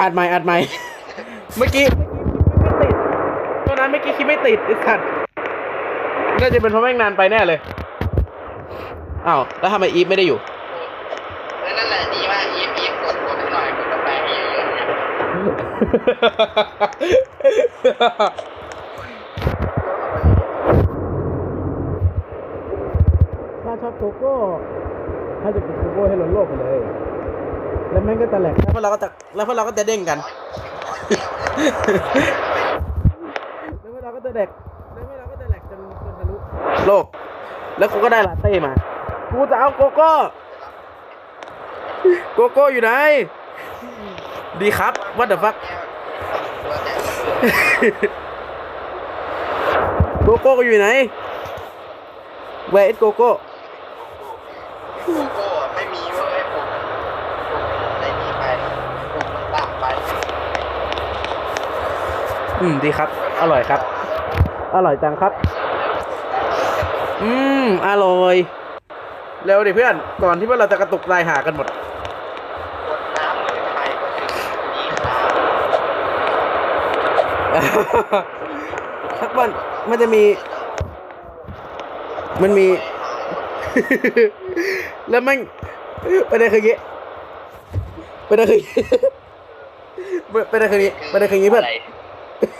อัดใหม่อัดใหม่ เมื่อกี้เมื่อกี้ไม่ติดตอนนั้นเมื่อกี้คิดไม่ติดไอ้สัตว์น่าจะเป็นเพราะแม่งนานไปแน่เลยอ้าวแล้วทำไมอีฟไม่ได้อยู่นั่นแหละดีมากอีฟอีฟกดกดให้หน่อยกดกาแฟให้เยอะๆเนี่ยถ้าชอบโกโก้ถ้าจะกินโกโก้ให้ล้นโลกไปเลย แล้วแม่งก็จะแหลกแล้วพวกเราก็จะแล้วพวกเราก็จะเด้งกัน แล้วพวกเราก็จะแหลกแล้วพวกเราก็จะแหลกจนจนทะลุโลก แล้วกูก็ได้ลาเต้มา กูจะเอาโกโก้ โกโก้อยู่ไหน ดีครับ what the fuck ว่าแต่โกโก้อยู่ไหน where is โกโก้ โกโก้อะไม่มีเว้ยผมผมได้นี่ไปผมมันต่ำไป อืมดีครับ อร่อยครับ อร่อยจังครับ อืมอร่อย เร็วดิเพื่อน ก่อนที่พวกเราจะกระตุกตายหากันหมดกดน้ำเลยไปกดดีครับสักวันมันจะมี มันมี แล้วแมันประเด็นคืออย่างงี้ประเด็นคืออย่างงี้ประเด็นคืออย่างงี้ประเด็นคืออย่างงี้เพื่อนอะไรเออ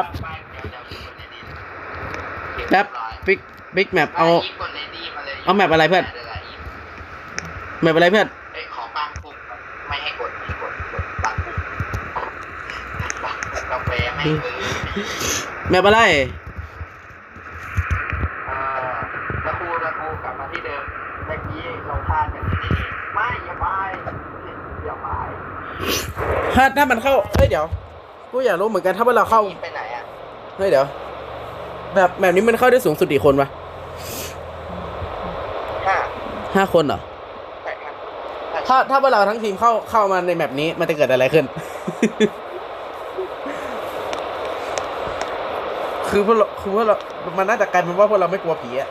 ะพอแป๊บบิ๊กบิ๊กแมปเอาเอาแมปอะไรเพื่อนแมปอะไรเพื่อนเอ้ยขอบางปุ่มไม่ให้กดไม่กดกดบางปุ่มบางปุ่มกาแฟไม่เออแมปอะไรเอ่อตะคูตะคูกลับมาที่เดิมเมื่อกี้เราพลาดกันที่นี่ไม่อย่าไปอย่าไปถ้าถ้ามันเข้าเฮ้ยเดี๋ยวกูอยากรู้เหมือนกันถ้าเวลาเข้านี่ไปไหนอะ เฮ้ยเดี๋ยวแบบแบบนี้มันเข้าได้สูงสุดกี่คนวะห้าห้าคนเหรอแปดห้าถ้าถ้าพวกเราทั้งทีมเข้าเข้ามาในแมปนี้มันจะเกิดอะไรขึ้น คือพวกเราคือพวกเรา มันน่าจะกลายเป็นว่าพวกเราไม่กลัวผีอะ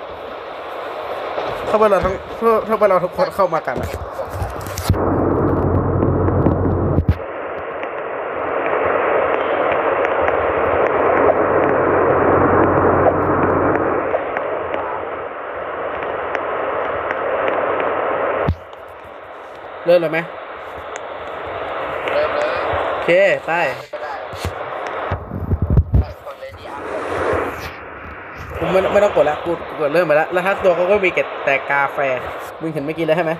ถ้าพวกเราทั้งถ้าถ้าพวกเราทุกคนเข้ามากันอะ ริ่มเลยไหมเริ่มเลยโอเค ไปก็ได้ไปกดเลยดีอะกูไม่ไม่ต้องกดแล้วกูกูกดเริ่มไปแล้ว แล้วถ้าตัวเขาก็มีเกตแต่กาแฟ มึงเห็นเมื่อกี้แล้วใช่ไหม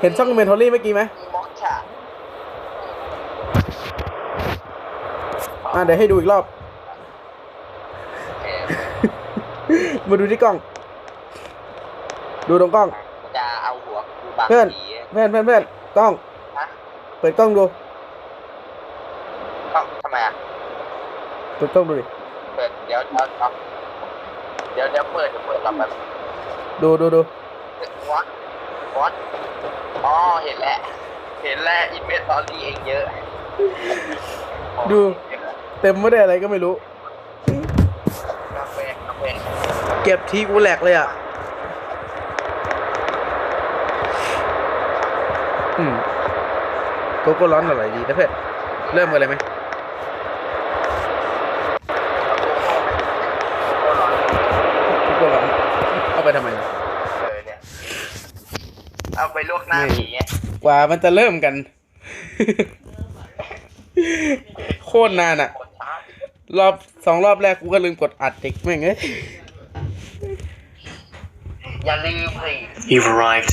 เห็นช่องเมนทอรี่เมื่อกี้ไหมมีมอคชาอะเดี๋ยวให้ดูอีกรอบเออมาดูที่กล้อง ดูตรงกล้องกูจะเอา หัวกูบังเพื่อนผีเพื่อนเพื่อนเพื่อนกล้องฮะเปิดกล้องดูเอ้าทำไมอะ เปิดกล้องดูดิ เปิด เดี๋ยวเดี๋ยวเดี๋ยวเดี๋ยวเปิดเดี๋ยวเปิดกลับมาดูดูดูวัดวัดอ๋อ เห็นแล้ว เห็นแล้วอินเมทตอรี่เองเยอะดู เต็มไม่ได้อะไรก็ไม่รู้ กาแฟกาแฟเก็บทีกูแหลกเลยอะ อืมโกโก้ร้อนอร่อยดีนะเพื่อนเริ่มกันเลยไหมโกโก้ร้อนเอาไปทำไมเออเนี่ยเอาไปลวกหน้าผีไงกว่ามันจะเริ่มกัน โคตรนานอะกดช้ารอบสองรอบแรกกูก็ลืมกดอัดเด็กแม่งเอ้ยอย่าลืมสิ You've arrived.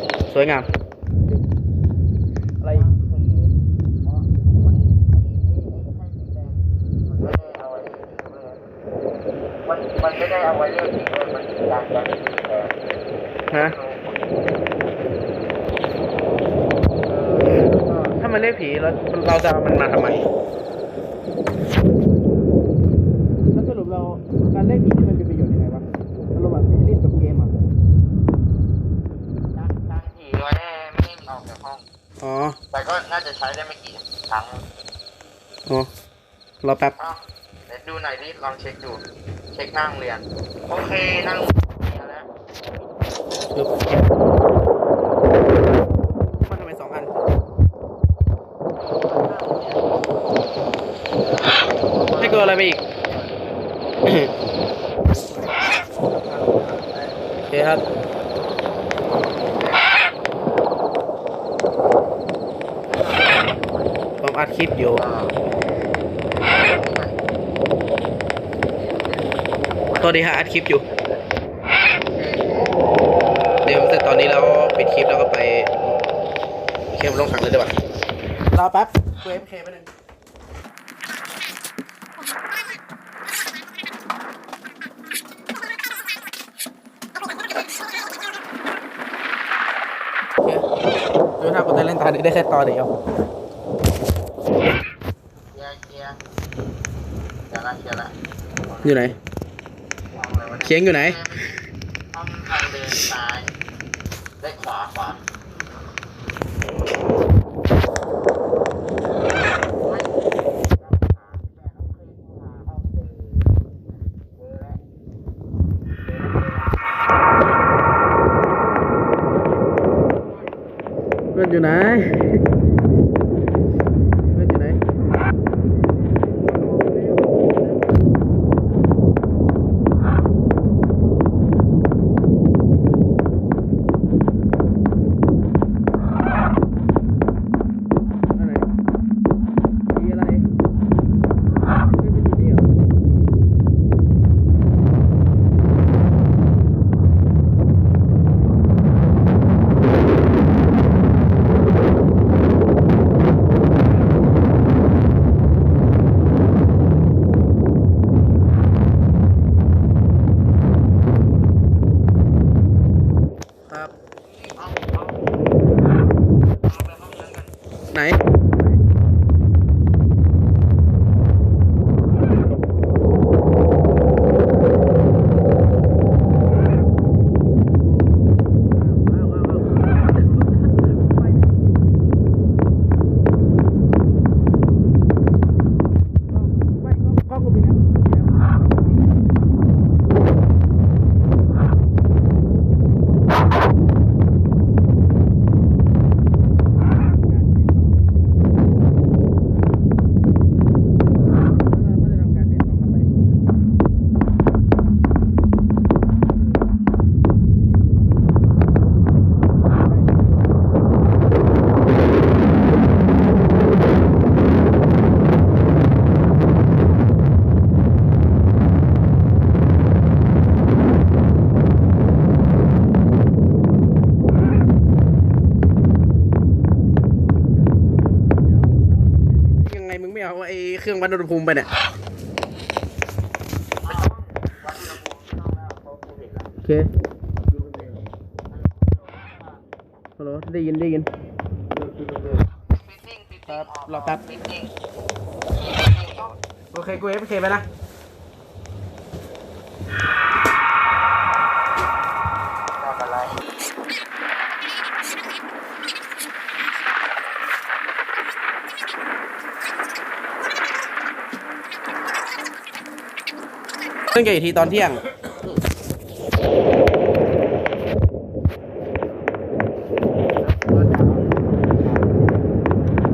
โอเคเข้าผมมาแล้วให้กูเอาอะไรไปบ้างแล้วก็จะต้องตอนนี้เราต้องหาใช่ไหมให้กูเอาอะไรไปบ้างบอกมาเร็วเอากางเขนไปกางเขนไม่เขียนใช่ไหมตามหลักสวยงาม อะไรกางเขนเพราะมันไอ้ไอ้ไอ้แท่งสีแดงมันไม่ได้เอาไว้เลือกทิ้งเลยมันมันไม่ได้เอาไว้เลือกทิ้งเลยมันคือการกันสีแดงฮะถ้ามันเรียกผีแล้วเราจะเอามันมาทำไม แล้วสรุปเราการเล่นผีนี่มันเป็นประโยชน์ยังไงวะอารมณ์แบบรีบจบเกมอะ การการผีไว้ไม่ให้มันออกจากห้อง อ๋อ แต่ก็น่าจะใช้ได้ไม่กี่ครั้ง อ๋อ รอแป๊บอ้าวเดี๋ยวดูหน่อยดิลองเช็คดู เช็คหน้าโรงเรียน โอเคหนั่งเรียนแล้วปึ๊บมันทำไมสองอัน ให้เกิดอะไรไปอีก โอเคครับ ผมอัดคลิปอยู่ ตอนนี้ฮะอัดคลิปอยู่ เดี๋ยวเสร็จตอนนี้แล้วปิดคลิปแล้วก็ไปเคมลงถังเลยดีกว่ารอแป๊บเอฟเคไปหนึ่งดูถ้ากูจะเล่นตานี้ได้แค่ตอนเดียวอยู่ไหน เลยวะเคียงอยู่ไหน ห้องทางเดินซ้ายได้ขวาขวาโอ๊ยเจอแล้วเพื่อนอยู่ไหน เพื่อนอยู่ไหน อะไรมีอะไรไม่เป็นอยู่นี่เหรอ ครับ เอาเอาเอาไปห้องนั้นกัน ไหน กล้องกูมีแล้วมีแล้วแล้วเราก็จะทำการเปลี่ยนกล้องเข้าไป ยังไงมึงไม่ เครื่องวัดอุณหภูมิไปเนี่ย โอเค ฮัลโหล ได้ยินได้ยินฟิตติ้งตครับออกรอแป๊บ โอเค กูเอฟเคไปนะ ทำอะไร เล่นกันอีกทีตอนเที่ยง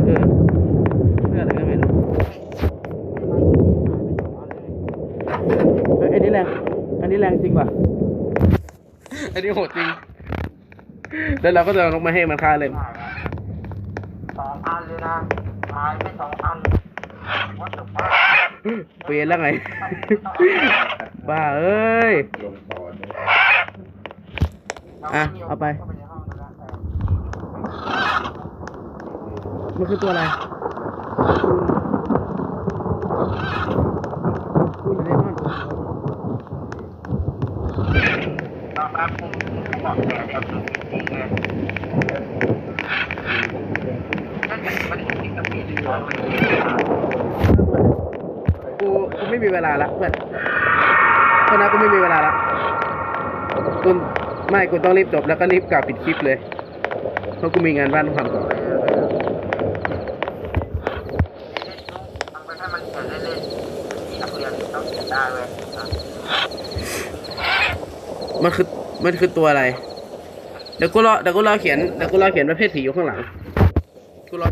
เออเพื่ออะไรก็ไม่รู้เฮ้ยอันนี้แรง อันนี้แรงจริงว่ะ อันนี้โหดจริง แล้วเราก็จะเอาลงมาให้มันฆ่าเลยสองอันเลยนะตายไปสองอัน เปลี่ยนแล้วไง บ้าเอ้ยอะ เอาไป มันคือตัวอะไรคูณคูณไดมอนด์ตอนนั้นผมบอกแกจะถูกจริงเลยนั่นมันมันติดกับปีตัวมันกูกู ไม่มีเวลาละเพื่อนเพื่อนนะกูไม่มีเวลาละกูไม่กูต้องรีบจบแล้วก็รีบกลับปิดคลิปเลย เพราะกูมีงานบ้านต้องทำต่อทำไปให้มันเขียนเล่นๆนักเรียนต้อนมันคือมันคือตัวอะไร เดี๋ยวกูรอเดี๋ยวกูรอเขียนเดี๋ยวกูรอเขียนประเภทผีอยู่ข้างหลังกูรอ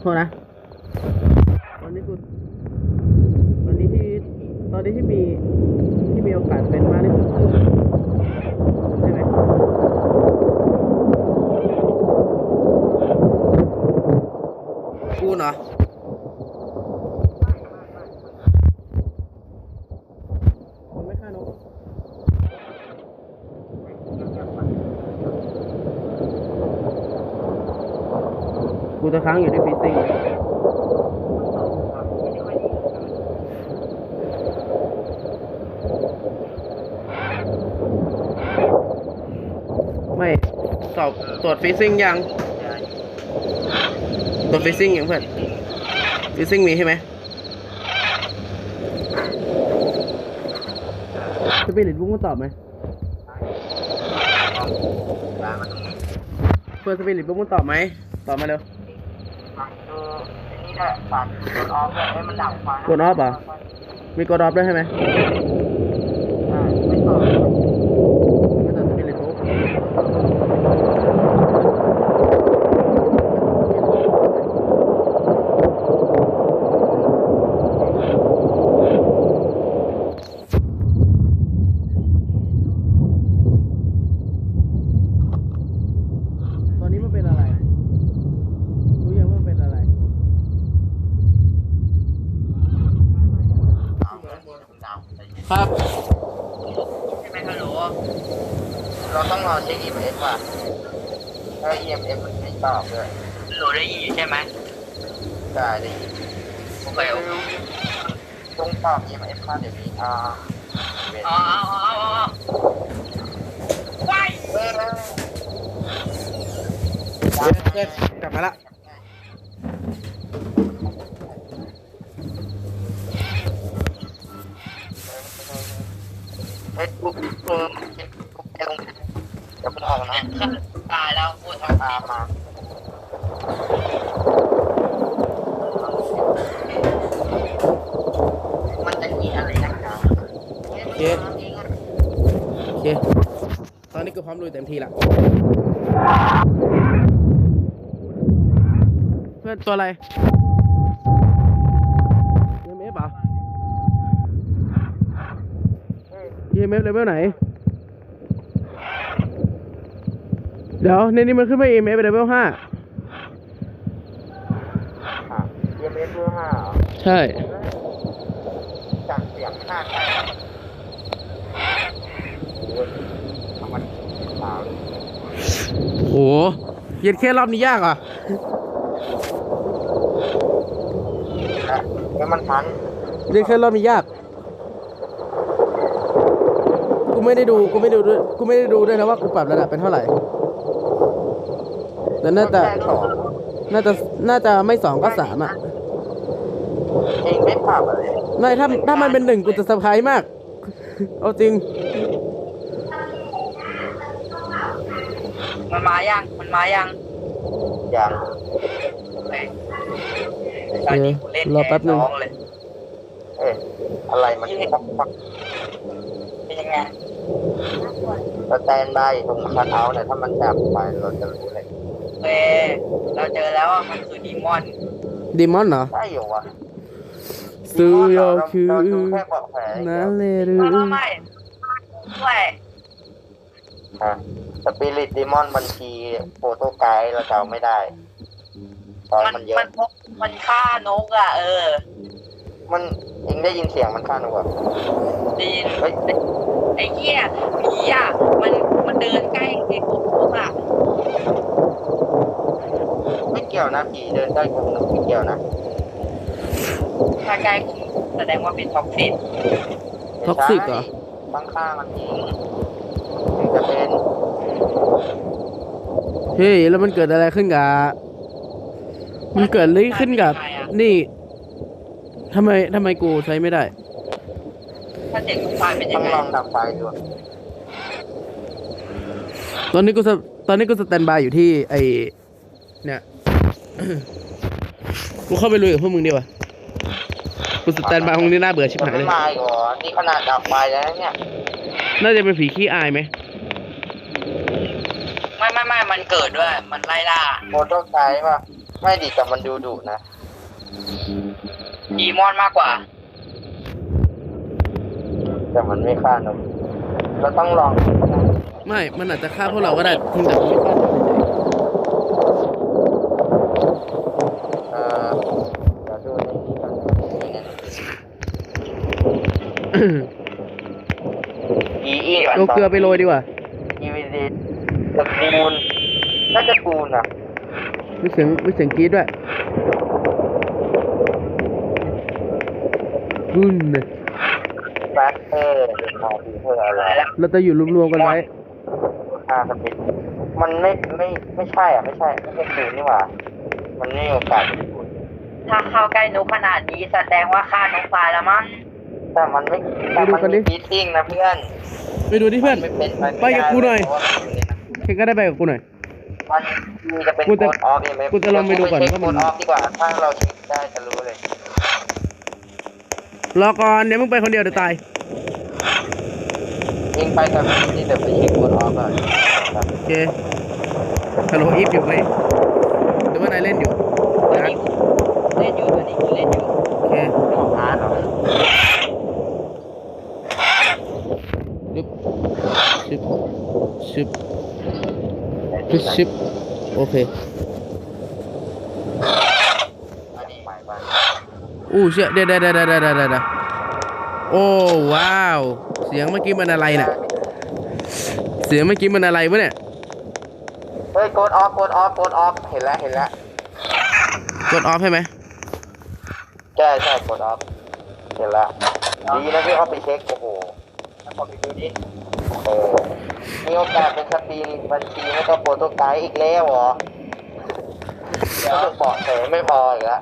โทษนะ ตอนนี้กู ตอนนี้ที่ ตอนนี้ที่มี ที่มีโอกาสเป็นมากที่สุดคือใช่ไหม กูเนาะ มันไม่ฆ่านกกูจะค้าง อยู่ในฟิซซิ่งไม่สอบตรวจฟิซซิ่งยัง ตรวจฟิซซิ่งยังเพื่อนฟิซซิ่งมีใช่ไหมสปิริตบุ๊กมันตอบไหมเพื่อนสปิริตบุ๊กมันตอบไหมตอบมาเร็วคือ นี่ฝันกดออฟเลยให้มันดับไฟกดออฟเหรอมีกดออฟด้วยใช่ไหมต่อ ไม่ตอบสปิริตบุ๊กตอนนี้มันเป็นอะไร รู้ยังว่ามันเป็นอะไร ครับ ใช่ไหมฮัลโหลเราต้องรอเช็ค EMS ว่ะถ้า EMS มันไม่ตอบเลยหนูได้ยินอยู่ใช่ไหมได้ได้ยินโอเคโอเคตรงตอบ EMS มาเดี๋ยวนี้อ่าเว้นอ๋ออ๋ออ๋ออ๋อว้ายเว้ยเพื่อนกลับมาละ เฟซบุ๊กเออเฟซบุ๊กเดี๋ยวผมออกนะตายแล้วพูดทั้งตามมามันจะมีอะไรนักหนาโอเคโอเค ตอนนี้กูพร้อมลุยเต็มที่ละ เพื่อนตัวอะไร EMF เหรอ EMF level ไหน เดี๋ยวในนี้มันขึ้นมา EMF level ห้าเอ็มเอสเบอร์ห้าเหรอใช่ จากเสียงหน้าใครโอ้ยทำมันขาวเลยโหเย็นแค่รอบนี้ยากอะนะแล้วมันทันเย็นแค่รอบนี้ยาก กูไม่ได้ดูกูไม่ได้ดูด้วยกูไม่ได้ดูด้วยนะว่ากูปรับระดับเป็นเท่าไหร่แต่น่าจะแรกสองน่าจะน่าจะไม่สองก็สามอะเองไม่ปรับอะไรไม่ถ้าถ้ามันเป็นหนึ่งกูจะเซอร์ไพรส์มาก เอาจริง มันมายัง มันมายังอย่างเอ้ยตอนนี้กูเล่นรอแป๊บนึงน้องเลยเอ๊ะอะไรมันปักปัก เป็นยังไงสแตนบายตรงคัทเอาท์เนี่ยถ้ามันดับไปเราจะรู้เลยเอ้ยเราเจอแล้วว่ามันคือดีมอนดีมอนเหรอใช่อยู่วะซูโยคือเราดูแค่เบาะแผลนาเลหรืไม่อไม่ไม่ด้วยฮะสปิริตดิมอนบัญชีโฟโต้ไกด์เราจะเอาไม่ได้ตอนมันมันเยมัอะนพกมันฆ่านกอะ เออ มันเองได้ยินเสียงมันข้างหนูแบบไดีเฮ้ยไอ้เหี้ยผีอะมันมันเดินใกล้ไอ้พวกพวกอะไม่เกี่ยวนะผีเดินใกล้กรงหนูไม่เกี่ยวนะถ้าใกล้กูแสดงว่าเป็นท็อกซินท็อกซิกเหรอบางข้างมันจริงถึงจะเป็นเฮ้ยแล้วมันเกิดอะไรขึ้นกับมันเกิดอะไรขึ้นกับนี่ ทำไมทำไมกูใช้ไม่ได้ ถ้าเด็กผู้ชายเป็นยัต้องงไงลองดับไฟดูตอนนี้กูสตอนนี้กูสแตนบายอยู่ที่ไอเนี่ย กูเข้าไปลุยกับพวกมึงดีกว่ากูสแตนบายตรงนี้น่าเบื่อชิบมันหายไม่เลย มาอีกเหรอนี่ขนาดดับไฟแล้วนะเนี่ยน่าจะเป็นผีขี้อายไหมไม่ไม่ไม่มันเกิดด้วย มันไล่ล่าโฟโต้ไกด์ป่ะไม่ดีแต่มันดูดุนะ ดีมอนมากกว่า แต่มันไม่ฆ่าหนูเราต้องลองไม่ มันอาจจะฆ่าพวกเราก็ได้เพียงแต่มันไม่ฆ่าเราเฉยเออเดี๋ยวดูในนี้ก่อนๆอีอีเอาเกลือไปโรยดีกว่า อีวีดีตะกูลน่าจะกูลนะมีเสียงมีเสียงกรี๊ดด้วย รุ่นเนี่ยแบ็คเตอร์มอฟีเธออะไรเราจะอยู่รวมๆกันไว้ค่าสปิดมันไม่ไม่ไม่ใช่อะไม่ใช่ไม่ใช่กูลนี่หว่า มันไม่มีโอกาสถ้าเข้าใกล้นกขนาดนี้แสดงว่าฆ่านกตายแล้วมั้งแต่มันไม่แต่มันมีฟีติ้งนะเพื่อนไปดูที่เพื่อน มัไม่เป็นไปกับกูหน่อย เพราะว่ามันอยู่ในนั้นใครก็ได้ไปกับกูหน่อย มันมีจะเป็นกูจะดออฟเองไหมกูจะลองไปดูก่อนว่ามันดออฟดีกว่า ถ้าเราเช็คได้จะรู้เลย รอก่อนเดี๋ยวมึงไปคนเดียวเดี๋ยวตายยิงไปกับนี่เดี๋ยวไปเช็คโคดออฟก่อนโอเคฮัลโหลอีฟอยู่ไหมหรือว่านายเล่นอยู่ตอนนะนี้เล่นอยู่ตอนนี้เล่นอยู่โอเคของอาร์ตเหรอชึบชึบชึบชึบชึบโอเค อันนี้หมายว่า อู้เชี่ยเดี๋ยวเดี๋ยวเดี๋ยวเดี๋ยวเดี๋ยวเดี๋ยวโอ้ว้าว เสียงเมื่อกี้มันอะไรเนี่ยเสียงเมื่อกี้มันอะไรวะเนี่ย เฮ้ยโคดออฟโคดออฟโคดออฟเห็นแล้วเห็นแล้วกดออฟใช่ไหมใช่ใช่โคดออฟเห็นแล้วดีนะที่เอาไปเช็คโอ้โหแล้วผมไปดูดิเออมีโอกาสเป็นสปีริตบัญชีไม่ก็โปรโตไกด์อีกแล้วเหรอเดี๋ยวเบาะแสไม่พออีกแล้ว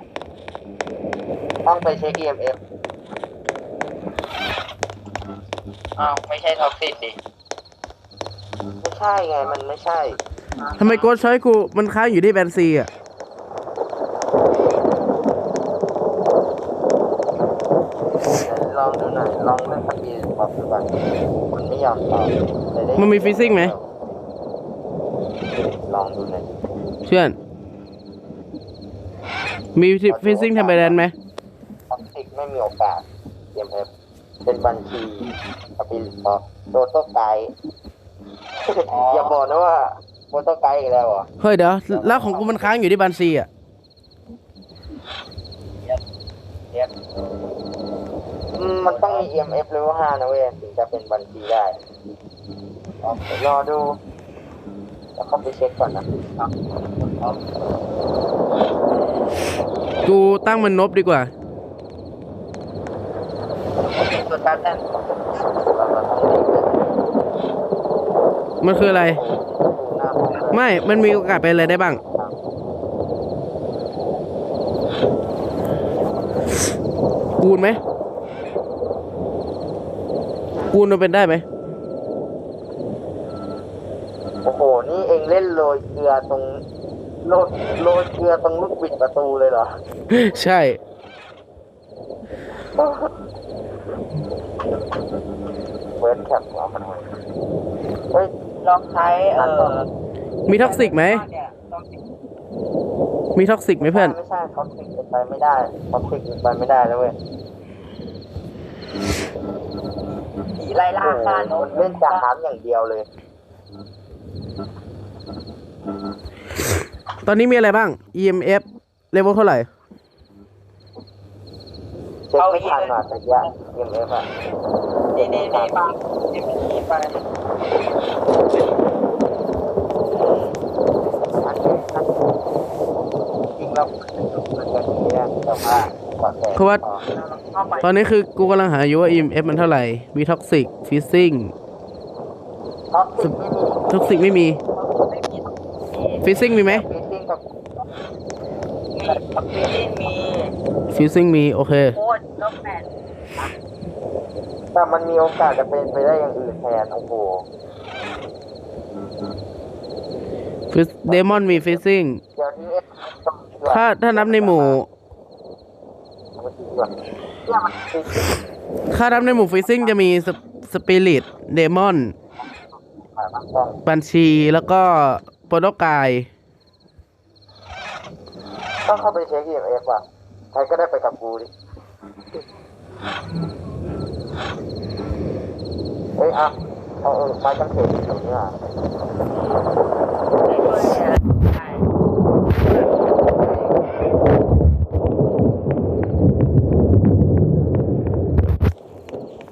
ต้องไปเช็ค EMF อ้าวไม่ใช่ท็อกซินดิไม่ใช่ไง มันไม่ใช่ ทำไมโกดช้อยกูมันค้างอยู่ที่แบนซีอะเดี๋ยวลองดูหน่อยลองเล่นสปีริตบอกดูก่อนมันไม่ยอมตอบแต่ได้มันมีฟิซซิ่งไหม ลองดูหน่อย เพื่อน มีฟิซซิ่งทำไปแดนไหมท็ อกซิกไม่มีโอกาส EMF เป็นบัญชีสปิริตบอกโปรโตไกด์อย่าบอกนะว่าโปรโตไกด์อีกแล้วเหรอเฮ้ยเดี๋ยวแล้วของกูมันค้างอยู่ที่แบนซีอะอืมมันต้องมี EMF level 5นะเว้ยถึงจะเป็นบัญชีได้เอาเดี๋ยวรอดูแล้วเข้าไปเช็คก่อนนะกูตั้งมันนบดีกว่า ตัวตัดนั่นเราเราต้องรีบเลยมันคืออะไรดูหน้าห้องนะไม่ มันมีโอกาสเป็นอะไรได้บ้าง กูนไหม กูนมันเป็นได้ไหม โอ้โห นี่เองเล่นโรยเกลือตรงโรยโรยเกลือตรงลูกบิดประตูเลยเหรอ ใช่ เวิร์ดแคปหัวมันหน่อยเฮ้ยลองใช้เอ่อมีท็อกซิกไหม เนี่ยท็อกซิกมีท็อกซิกไหมเพื่อน ไม่ใช่ท็อกซิกเป็นไปไม่ได้ท็อกซิกเป็นไปไม่ได้แล้วเว้ยผีไล่ล่าฆ่าโน้ตเล่นจากน้ำอย่างเดียวเลยตอนนี้มีอะไรบ้าง EMF เลเวลเท่าไหร่ เช็คไม่ทันอะตะกี้เอ็มเอฟอะ นี่นี่นี่บางนี่นี่ไปอันนี้อันนี้จริงเราตอนแต่เพราะว่าตอนนี้คือกูกำลังหาอยู่ว่า EMF มันเท่าไหร่ มีท็อกซิกฟิซซิ่งท็อกซิกไม่มี ฟิซซิ่งมีไหมฟิซซิ่งมีปักปีนี่มีฟิซซิ่งมีโอเคโคตรก็แปด แต่มันมีโอกาสจะเป็นไปได้อย่างอื่นแทนโอ้โหฟิสเดมอนมีฟิซซิ่ง เดี๋ยวนี้เอฟถ้าถ้านับในหมู่มันจริงด้วยเนี่ยมันฟิซซิ่งถ้านับในหมู่ฟิซซิ่งจะมีสปิริตเดมอนอะมันต้องบัญชีแล้วก็โปรโตกาย ต้องเข้าไปเช็คเอ็มเอฟว่ะใครก็ได้ไปกับกูดิ เฮ้ยอะเอาเออไม้กางเขนอยู่ตรงนี้อะ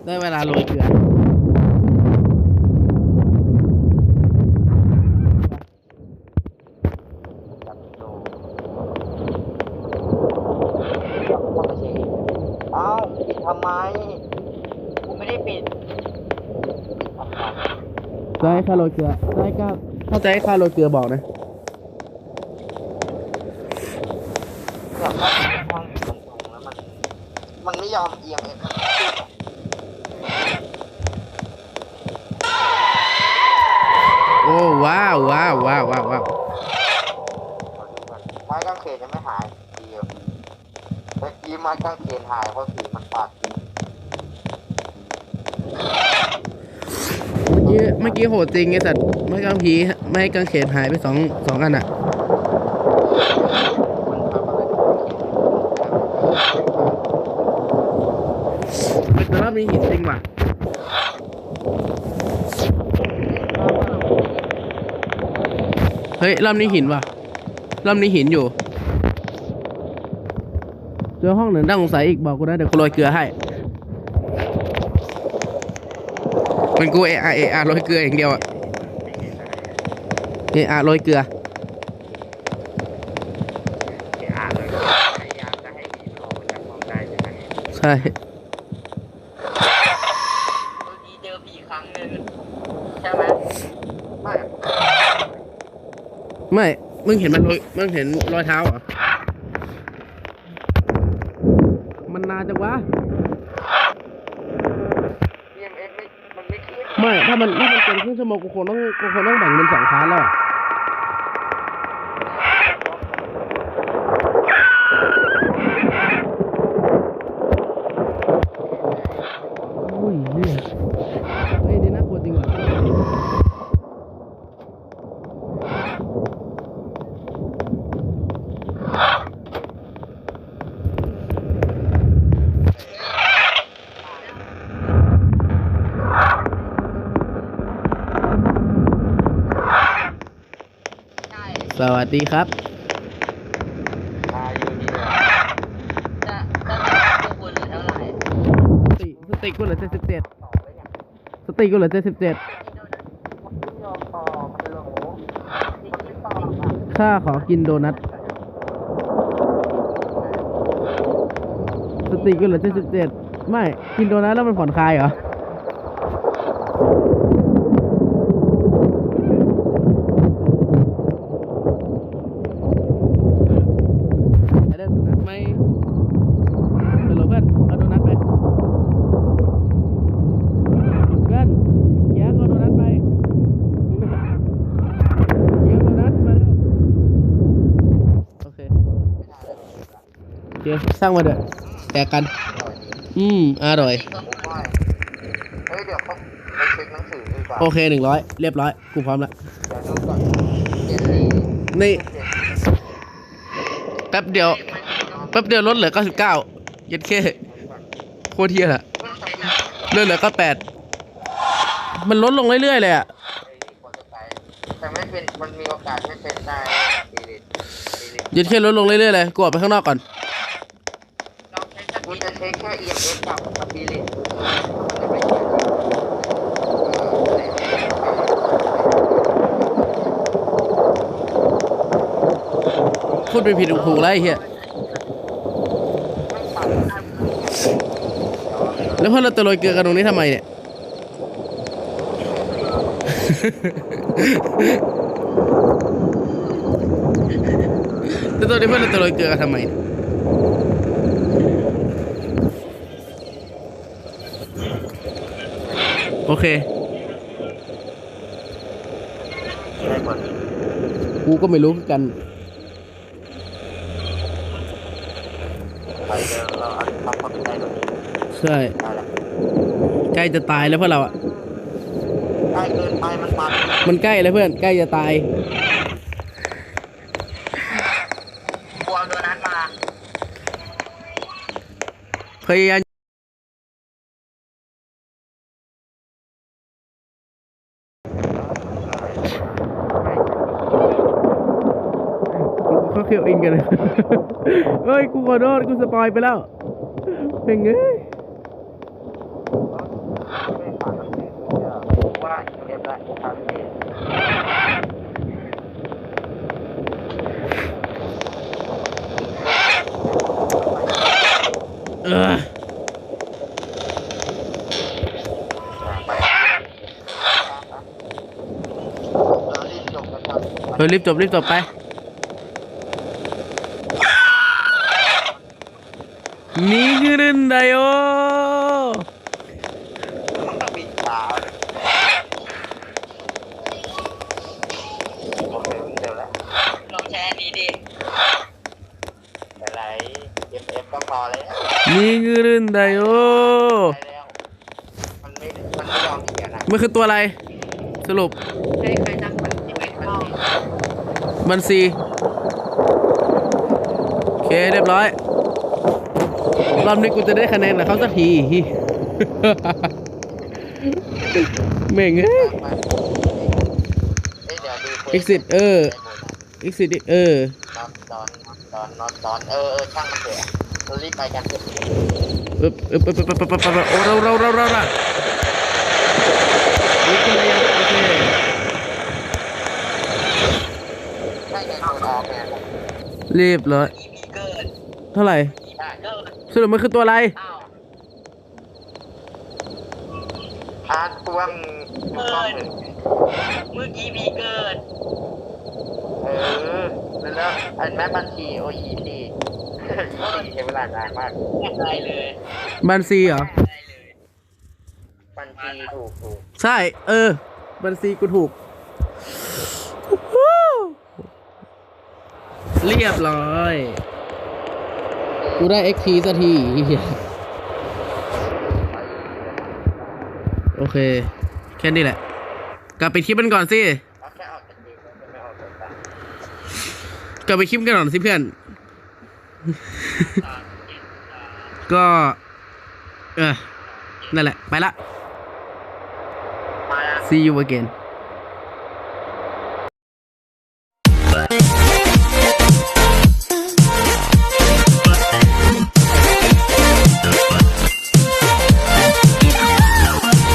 ได้เวลาโรยเกลืออ้าวปิดทำไม ไม่ได้ปิดจะให้ค่าโรยเกลือจะให้ค่าถ้าจะให้ค่าโรยเกลือบอกนะอยากเข้าห้องตรงๆแล้วมัน มันไม่ยอมเอียงเองโอ้ว้าวว้าวว้าวว้าวว้าวไม้กางเขนยังไม่หายดีอยู่เมื่อกี้ไม้กางเขนหายเพราะผีมันปาดทิ้ง เมื่อ กี้เมื่อกี้โหดจริงไอสัตว์ไม่กางผีไม่กางเขนหายไปสองสองอันอะมันทำอะไรกับเขนแต่รอบนี้หินจริงว่ะเฮ้ยรอบนี้หินว่ะรอบนี้หินอยู่เจอห้องหนึ่งน่าสงสัยอีกบอกกูนะเดี๋ยวกูโรยเกลือให้ มันกูเออาเออาโรยเกลืออย่างเดียวอะเออาโรยเกลืออ่านเลยพยายามจะให้ผีมันออกมาจากห้องได้ใช่ไหมใช่เมื่อกี้เจอผีครั้งหนึ่งใช่ไหมไม่ไม่มึงเห็นมันโรยมึงเห็นรอยเท้าเหรอ มันนานจังวะ เอ็มเอฟไม่มันไม่ขึ้น ไม่ ถ้ามันถ้ามันเกินครึ่งชั่วโมงกูคงต้องกูคงต้องแบ่งเป็นสองพาร์ทแล้วอะโอ้ยเหี้ยเฮ้ยนี่น่ากลัวจริงว่ะ ใช่ สดีครับจะจะตัวคุณเหลือเท่าไหร่สติสติกูเหลือเจ็ดสิบเจ็ดสติกูเหลือเจ็ดสิบเจ็ดข้าขอกินโดนัทสติกูเหลือเจ็ดสิบเจ็ดไม่ กินโดนัทแล้วมันผ่อนคลายเหรอ ได้โดนัทไหมฮัลโหลเพื่อนเอาโดนัทไป เพื่อนแย่งเอาโดนัทไปแย่งโดนัทมาเร็วโอเคโอ เคสร้างมาเด้อะแตกกัน อืมอร่อย เฮ้ยเดี๋ยวเขาไปเช็คหนังสือดีกว่าโอเคหนึ่งร้อยเรียบร้อย กูพร้อมแล้วเดี๋ยวดูก่อนเจ็ดสี่นี่เจ็ดแป๊บเดียวแป๊บเดียวลดเหลือเก้าสิบเก้าเย็ดเคโคตรเทียอะเลื่อนเหลือเก้าแปดมันลดลงเรื่อยๆเลยอะไอ้นี่โปรโตไกด์แต่ไม่เป็นมันมีโอกาสไม่เป็นได้ดีลิทดีลิทยึดแค่ลดลงเรื่อยๆเลยกูออกไปข้างนอกก่อนล องใช้สกูปีดจะเช็คแค่ EMF กับสปิริตมันจะไม่เกี่ยวพูดไปผิดถูกไอ้เหี้ยแล้วพวกเราตะโรยเกลือกันตรงนี้ทำไมเนี่ย แล้วตอนนี้พวกเราตะโรยเกลือกันทำไมเนี่ย โอเค ได้หมดกูก็ไม่รู้เหมือนกัน ไปเดินเราเอาทำความเข้าใจตรงนี้ใช่ ได้ละใกล้จะตายแล้วพวกเราอะ ใกล้เกินไปมันมันมันใกล้แล้วเพื่อน ใกล้จะตาย กลัวตัวนั้นมา พยายาม เคียวอินกันเลยเฮ้ย กูขอโทษกูสปอยไปแล้วเป็นไงเฮ้ยรีบจบรีบจบไป นี่คือเรื่องใดโอต้องมีสาวโอเคเดี๋ยวแล้วลองใช้อันนี้ดิอะไร FF ก็พอแล้วนี่คือเรื่องใดโอไปแล้ว มันไม่ มันไม่ยอมเขียนอะมันคือตัวอะไร สรุปใช้ใครนักมันที่เป็นห้องบัญชีโอเคเรียบร้อย รอบนี้กูจะได้คะแนนกับเขาสักที เม่งเอ้ย exit เออ exit เออ ตอนตอนตอนตอนตอนเออเออช่างมันเถอะเรารีบไปกันเถอะปึ๊บปึ๊บปึ๊บปึ๊บปึ๊บปึ๊บปึ๊บโอ้เราเราเราเราเราโอเคโอเคใช่ไงตอนออกเนี่ยรีบเลย เกิด เท่าไหร่ สรุปมันคือตัวอะไรอ้าวอาร์ตตัวมถูกต้องเลยเมื่อกี้พีเกิด เออแล้วแล้วอันแม่บัญชีโออีซีอีซีใช้เวลานานมากอะไรเลยบัญชีเหรอ อะไรเลยบัญชีถูกถูกใช่ เออ บัญชีกูถูก เรียบร้อย กูได้ XP สักทีโอเค แค่นี้แหละ กลับไปคลิปมันก่อนสิกลับไปคลิปกันก่อนสิเพื่อน ก็ เออนั่นแหละ ไปละมาละ see you again